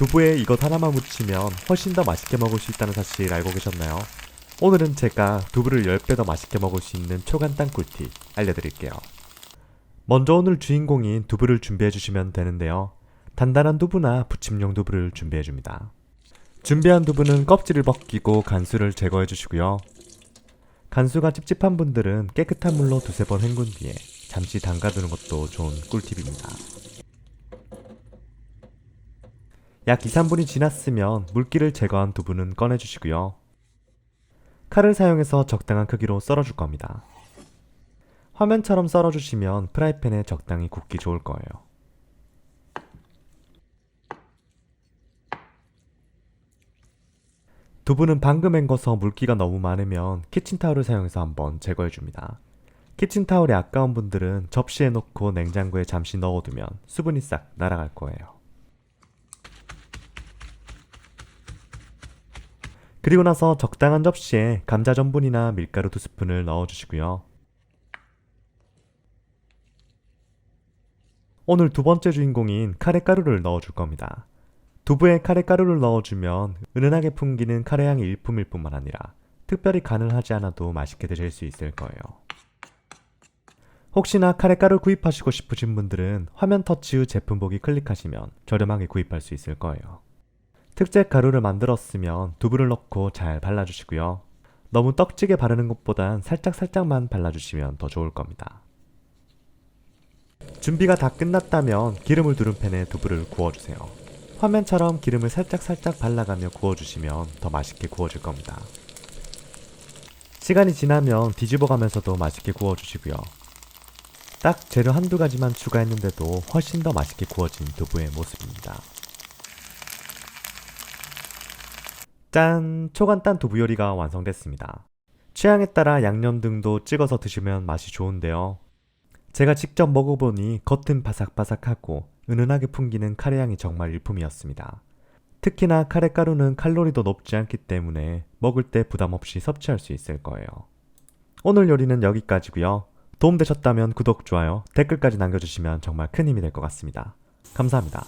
두부에 이것 하나만 묻히면 훨씬 더 맛있게 먹을 수 있다는 사실 알고 계셨나요? 오늘은 제가 두부를 10배 더 맛있게 먹을 수 있는 초간단 꿀팁 알려드릴게요. 먼저 오늘 주인공인 두부를 준비해 주시면 되는데요. 단단한 두부나 부침용 두부를 준비해 줍니다. 준비한 두부는 껍질을 벗기고 간수를 제거해 주시고요. 간수가 찝찝한 분들은 깨끗한 물로 두세 번 헹군 뒤에 잠시 담가두는 것도 좋은 꿀팁입니다. 약 2, 3분이 지났으면 물기를 제거한 두부는 꺼내주시고요. 칼을 사용해서 적당한 크기로 썰어줄 겁니다. 화면처럼 썰어주시면 프라이팬에 적당히 굽기 좋을 거예요. 두부는 방금 헹궈서 물기가 너무 많으면 키친타올을 사용해서 한번 제거해줍니다. 키친타올이 아까운 분들은 접시에 넣고 냉장고에 잠시 넣어두면 수분이 싹 날아갈 거예요. 그리고 나서 적당한 접시에 감자 전분이나 밀가루 두 스푼을 넣어주시고요. 오늘 두 번째 주인공인 카레 가루를 넣어줄 겁니다. 두부에 카레 가루를 넣어주면 은은하게 풍기는 카레 향이 일품일 뿐만 아니라 특별히 간을 하지 않아도 맛있게 드실 수 있을 거예요. 혹시나 카레 가루 구입하시고 싶으신 분들은 화면 터치 후 제품 보기 클릭하시면 저렴하게 구입할 수 있을 거예요. 특제 가루를 만들었으면 두부를 넣고 잘 발라주시고요. 너무 떡지게 바르는 것보단 살짝살짝만 발라주시면 더 좋을 겁니다. 준비가 다 끝났다면 기름을 두른 팬에 두부를 구워주세요. 화면처럼 기름을 살짝살짝 발라가며 구워주시면 더 맛있게 구워질 겁니다. 시간이 지나면 뒤집어 가면서도 맛있게 구워주시고요. 딱 재료 한두 가지만 추가했는데도 훨씬 더 맛있게 구워진 두부의 모습입니다. 짠! 초간단 두부 요리가 완성됐습니다. 취향에 따라 양념 등도 찍어서 드시면 맛이 좋은데요. 제가 직접 먹어보니 겉은 바삭바삭하고 은은하게 풍기는 카레 향이 정말 일품이었습니다. 특히나 카레 가루는 칼로리도 높지 않기 때문에 먹을 때 부담 없이 섭취할 수 있을 거예요. 오늘 요리는 여기까지고요. 도움되셨다면 구독, 좋아요, 댓글까지 남겨주시면 정말 큰 힘이 될 것 같습니다. 감사합니다.